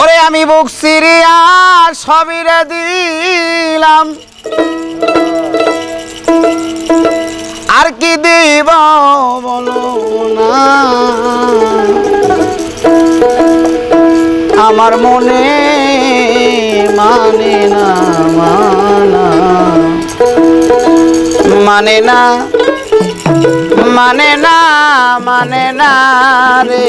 ওরে আমি বুক সিরিয়া সবিরে দিলাম। আর কি দিব বলো না। আমার মনে মানে না, মানা। মানে না মানে না মানে না রে।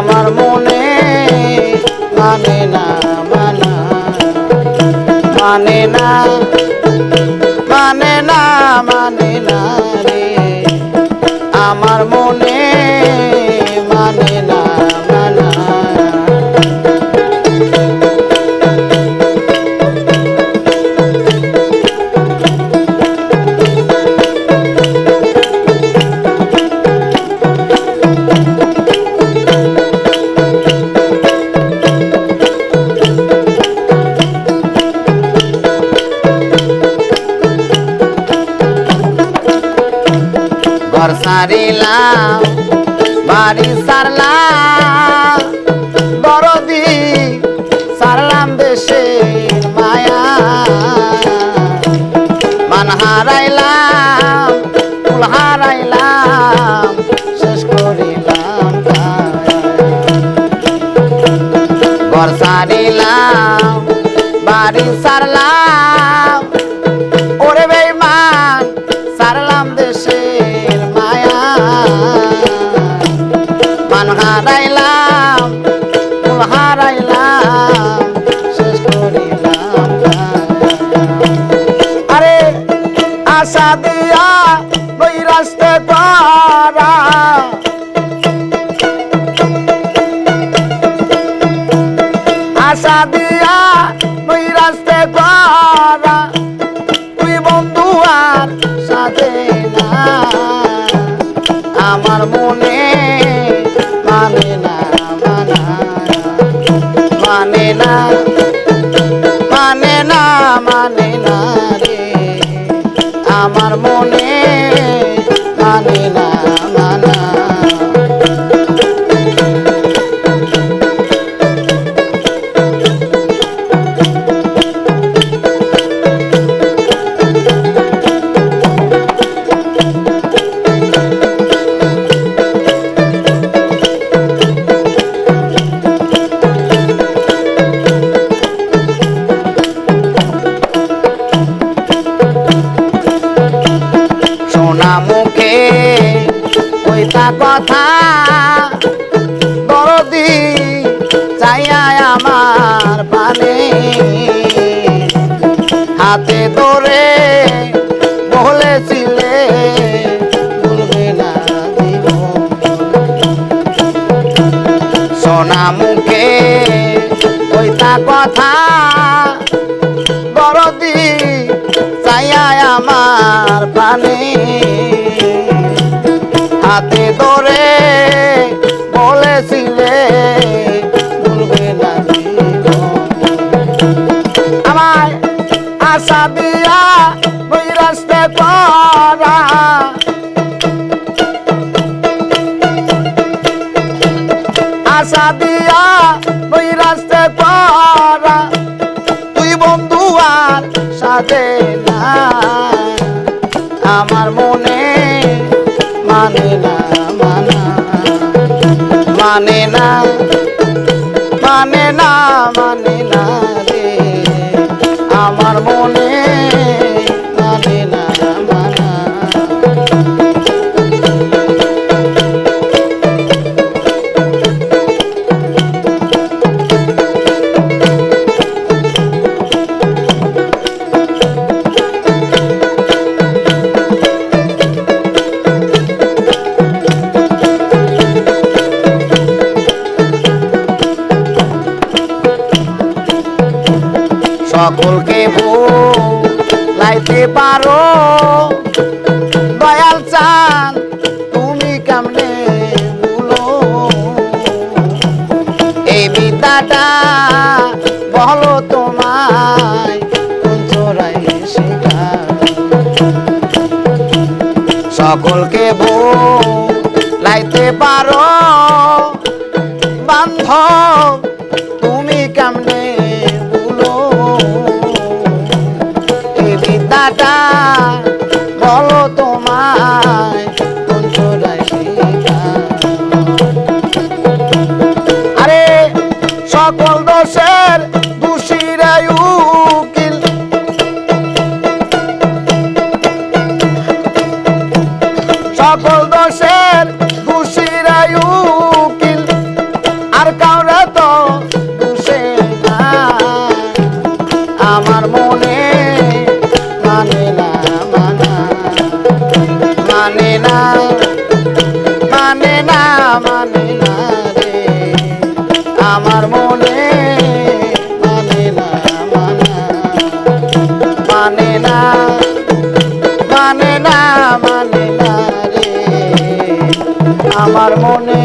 আমার মনে মানে না মানা মানে না মানে না মানে না রে। আমার মনে সারিলাম বাড়ি সারলাম দরদি সারলাম দেশের মায়া। মান হারাইলাম, ফুল হারাইলাম, শেষ করিলাম। ঘর সারিলাম, বাড়ি সারলাম। মান হারাইলাম না মানে না মানে চাইয়া আমার পানে। হাতে ধরে বলেছিলে সোনা মুখে কইতা কথা দরদি চাইয়া আমার পানে। হাতে ধরে আশা দিয়া ওই রাস্তে করা আশা দিয়া ওই রাস্তে করা তুই বন্ধু আর সাজে না আমার মনে মানে না, মানা মানে না মানে না মানে না রে আমার মনে কাঁদে না জামানা সকলকে পারো। দয়াল চান তুমি কেমনে বলো এই বিদ্যাটা বলো তোমায় সকলকে লাইতে বিদ্যাটা বলো তোমায় কোন চোরাই আরে সকল দোষের না মানিলা রে। আমার মনে